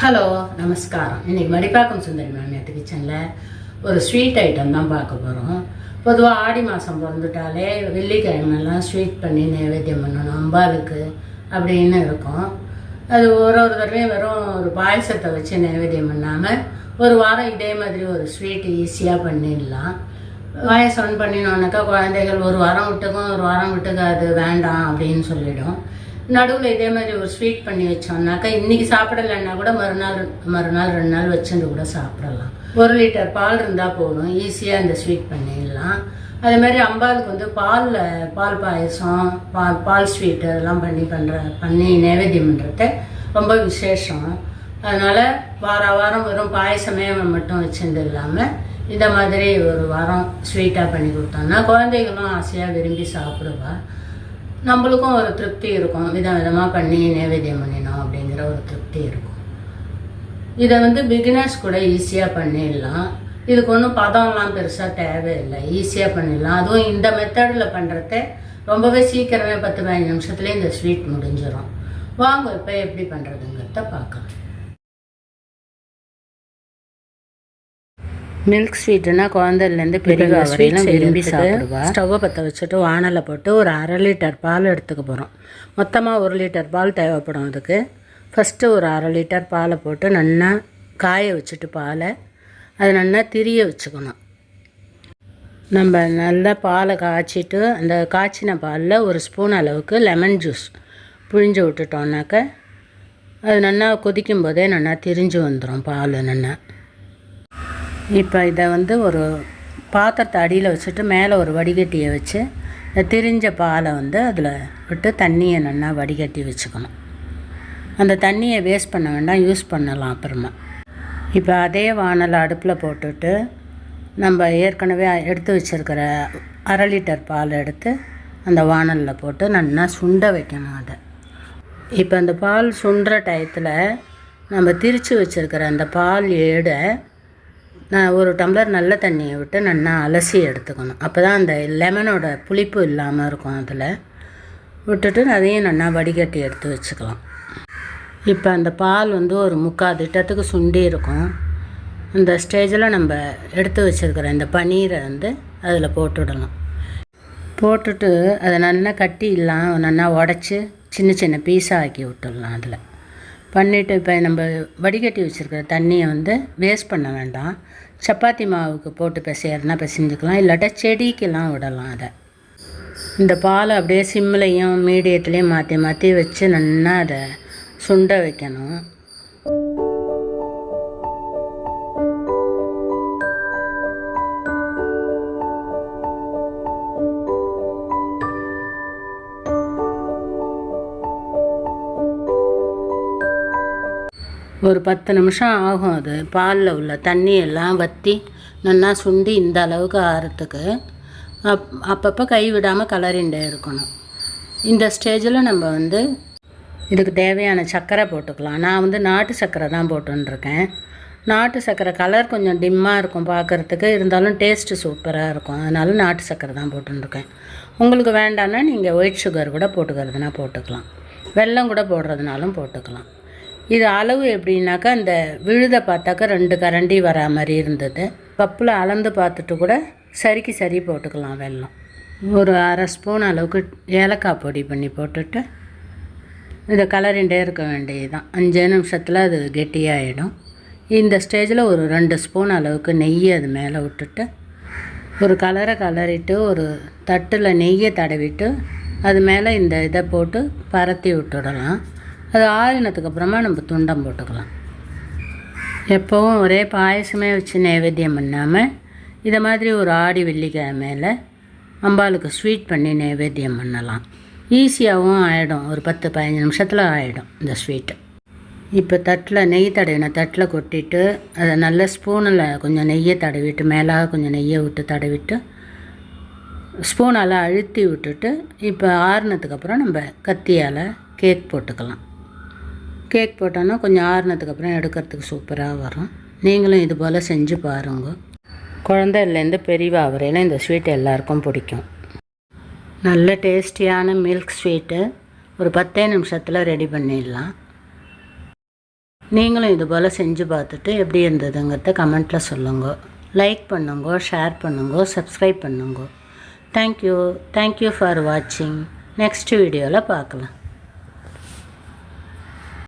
Hello நமஸ்காரம். இன்னைக்கு மடிப்பாக்கம் சுந்தரி மாமியாட்டு கிச்சனில் ஒரு ஸ்வீட் ஐட்டம் தான் பார்க்க போகிறோம் பொதுவாக ஆடி மாதம் பிறந்துட்டாலே வெள்ளிக்கிழமெல்லாம் ஸ்வீட் பண்ணி நைவேத்தியம் பண்ணணும் அம்பாளுக்கு அப்படின்னு இருக்கும். அது ஒரு ஒரு தடவையும் வெறும் ஒரு பாயசத்தை வச்சு நைவேத்தியம் பண்ணாமல் ஒரு வாரம் இதே மாதிரி ஒரு ஸ்வீட் ஈஸியாக பண்ணிடலாம். பாயசம் பண்ணினோன்னாக்கா குழந்தைகள் ஒரு வாரம் விட்டுக்கும் ஒரு வாரம் விட்டுக்கு அது வேண்டாம் அப்படின்னு சொல்லிடும். நடுவில் இதே மாதிரி ஒரு ஸ்வீட் பண்ணி வச்சோம்னாக்கா இன்னைக்கு சாப்பிடலைன்னா கூட மறுநாள் மறுநாள் ரெண்டு நாள் வச்சுட்டு கூட சாப்பிடலாம். ஒரு லிட்டர் பால் இருந்தால் போதும். ஈஸியாக இந்த ஸ்வீட் பண்ணிடலாம். அதே மாதிரி அம்பாளுக்கு வந்து பாலில் பால் பாயசம் பால் பால் ஸ்வீட் அதெல்லாம் பண்ணி பண்ணுற பண்ணி நைவேத்தியம் பண்ணுறது ரொம்ப விசேஷம். அதனால் வார வாரம் வெறும் பாயசமே மட்டும் வச்சுருந்து இல்லாமல் இந்த மாதிரி ஒரு வாரம் ஸ்வீட்டாக பண்ணி கொடுத்தோம்னா குழந்தைகளும் ஆசையாக விரும்பி சாப்பிடுவாள் நம்மளுக்கும் ஒரு திருப்தி இருக்கும். விதம் விதமாக பண்ணி நைவேத்தியம் பண்ணினோம் அப்படிங்கிற ஒரு திருப்தி இருக்கும். இதை வந்து பிகினர்ஸ் கூட ஈஸியாக பண்ணிடலாம். இதுக்கு ஒன்றும் பதம்லாம் பெருசாக தேவையில்லை. ஈஸியாக பண்ணிடலாம். அதுவும் இந்த மெத்தடில் பண்ணுறத ரொம்பவே சீக்கிரமே பத்து பதினஞ்சு நிமிஷத்துலேயே இந்த ஸ்வீட் முடிஞ்சிடும் வாங்க இப்போ எப்படி பண்ணுறதுங்கிறத பார்க்கலாம். மில்க் ஸ்வீட்டுனா குழந்தைலேருந்து பெரியவா வரையிலும் விரும்பி சாப்பிடுவா? ஸ்டவ்வை பற்ற வச்சுட்டு வானலை போட்டு ஒரு அரை லிட்டர் பால் எடுத்துக்க போகிறோம் மொத்தமாக ஒரு லிட்டர் பால் தேவைப்படும் அதுக்கு. ஃபஸ்ட்டு ஒரு அரை லிட்டர் பாலை போட்டு நல்லா காய வச்சுட்டு பாலை அதை நல்லா திரிய வச்சுக்கணும். நம்ம நல்லா பாலை காய்ச்சிட்டு அந்த காய்ச்சின பாலில் ஒரு ஸ்பூன் அளவுக்கு லெமன் ஜூஸ் புழிஞ்சு விட்டுட்டோம்னாக்க அது நல்லா கொதிக்கும் போதே நல்லா திரிஞ்சு வந்துடும் பால் நல்லா. இப்போ இதை வந்து ஒரு பாத்திரத்தை அடியில் வச்சுட்டு மேலே ஒரு வடிகட்டியை வச்சு இந்த திரிஞ்ச பாலை வந்து அதில் விட்டு தண்ணியை நல்லா வடிகட்டி வச்சுக்கணும். அந்த தண்ணியை வேஸ்ட் பண்ண வேண்டாம் யூஸ் பண்ணலாம் அப்புறமா. இப்போ அதே வானலை அடுப்பில் போட்டுட்டு நம்ம ஏற்கனவே எடுத்து வச்சுருக்கிற அரை லிட்டர் பால் எடுத்து அந்த வானலில் போட்டு நல்லா சுண்ட வைக்கணும் அதை. இப்போ அந்த பால் சுண்டுற டயத்தில் நம்ம திரித்து வச்சுருக்கிற அந்த பால் ஏடை நான் ஒரு டம்ளர் நல்ல தண்ணியை விட்டு நல்லா அலசி எடுத்துக்கணும். அப்போ தான் அந்த லெமனோட புளிப்பு இல்லாமல் இருக்கும் அதில். விட்டுட்டு அதையும் நல்லா வடிகட்டி எடுத்து வச்சுக்கலாம். இப்போ அந்த பால் வந்து ஒரு முக்கால் திட்டத்துக்கு சுண்டி இருக்கும். இந்த ஸ்டேஜில் நம்ம எடுத்து வச்சுருக்கிற இந்த பன்னீரை வந்து அதில் போட்டுவிடலாம் போட்டுட்டு அதை நல்லா கட்டி இல்லாமல் நல்லா உடச்சி சின்ன சின்ன பீஸாக ஆக்கி விட்டுடலாம் அதில். பண்ணிவிட்டு இப்போ நம்ம வடிகட்டி வச்சுருக்கிற தண்ணியை வந்து வேஸ்ட் பண்ண வேண்டாம். சப்பாத்தி மாவுக்கு போட்டு பிசையறதுனா பிசைஞ்சுக்கலாம். இல்லாட்டா செடிக்கெல்லாம் விடலாம் அதை. இந்த பாலை அப்படியே சிம்மிலையும் மீடியத்துலேயும் மாற்றி மாற்றி வச்சு நல்லா அதை சுண்ட வைக்கணும். ஒரு பத்து நிமிஷம் ஆகும் அது. பாலில் உள்ள தண்ணியெல்லாம் வற்றி நல்லா சுண்டி இந்த அளவுக்கு ஆறத்துக்கு அப் அப்பப்போ கை விடாமல் கலரிண்டே இருக்கணும். இந்த ஸ்டேஜில் நம்ம வந்து இதுக்கு தேவையான சர்க்கரை போட்டுக்கலாம். நான் வந்து நாட்டு சர்க்கரை தான் போட்டுருக்கேன் நாட்டு சர்க்கரை கலர் கொஞ்சம் டிம்மாக இருக்கும் பார்க்குறதுக்கு இருந்தாலும் டேஸ்ட்டு சூப்பராக இருக்கும். அதனால நாட்டு சர்க்கரை தான் போட்டுருக்கேன் உங்களுக்கு வேண்டான்னா நீங்கள் ஒயிட் சுகர் கூட போட்டுக்கிறதுனா போட்டுக்கலாம். வெல்லம் கூட போடுறதுனாலும் போட்டுக்கலாம். இது அளவு எப்படின்னாக்கா இந்த விழுதை பார்த்தாக்கா ரெண்டு கரண்டி வரா மாதிரி இருந்தது. கப்பில் அளந்து பார்த்துட்டு கூட சரிக்கு சரி போட்டுக்கலாம் வெல்லம். ஒரு அரை ஸ்பூன் அளவுக்கு ஏலக்காய் பொடி பண்ணி போட்டுட்டு இதை கலரிண்டே இருக்க வேண்டியதுதான். அஞ்சு நிமிஷத்தில் அது கெட்டியாகிடும் இந்த ஸ்டேஜில் ஒரு ரெண்டு ஸ்பூன் அளவுக்கு நெய் அது மேலே விட்டுட்டு ஒரு கலரை கலரிட்டு ஒரு தட்டில் நெய்யை தடவிட்டு அது மேலே இந்த இதை போட்டு பரத்தி விட்டுடலாம். அது ஆறினதுக்கு அப்புறமா நம்ம துண்டம் போட்டுக்கலாம். எப்போவும் ஒரே பாயசமே வச்சு நைவேத்தியம் பண்ணாமல் இதை மாதிரி ஒரு ஆடி வெள்ளிக்கிழமையில் அம்பாளுக்கு ஸ்வீட் பண்ணி நைவேத்தியம் பண்ணலாம். ஈஸியாகவும் ஆகிடும் ஒரு பத்து பதினஞ்சு நிமிஷத்தில் ஆகிடும் இந்த ஸ்வீட்டு. இப்போ தட்டில் நெய் தடவின தட்டில் கொட்டிட்டு அதை நல்ல ஸ்பூனில் கொஞ்சம் நெய்யை தடவிட்டு மேலாக கொஞ்சம் நெய்யை விட்டு தடவிட்டு ஸ்பூனால் அழுத்தி விட்டுட்டு இப்போ ஆறுனதுக்கப்புறம் நம்ம கத்தியால் கேக் போட்டுக்கலாம். கேக் போட்டோன்னா கொஞ்சம் ஆறுனதுக்கப்புறம் எடுக்கிறதுக்கு சூப்பராக வரும். நீங்களும் இது போல் செஞ்சு பாருங்க. குழந்தைலேருந்து பெரியவா வரையிலும் இந்த ஸ்வீட் எல்லாருக்கும் பிடிக்கும். நல்ல டேஸ்டியான மில்க் ஸ்வீட்டு ஒரு பத்தே நிமிஷத்தில் ரெடி பண்ணிடலாம். நீங்களும் இது போல் செஞ்சு பார்த்துட்டு எப்படி இருந்ததுங்கிறத கமெண்ட்டில் சொல்லுங்க. லைக் பண்ணுங்க ஷேர் பண்ணுங்க சப்ஸ்கிரைப் பண்ணுங்க. Thank you thank you for வாட்சிங் நெக்ஸ்ட் வீடியோவில் பார்க்கலாம்.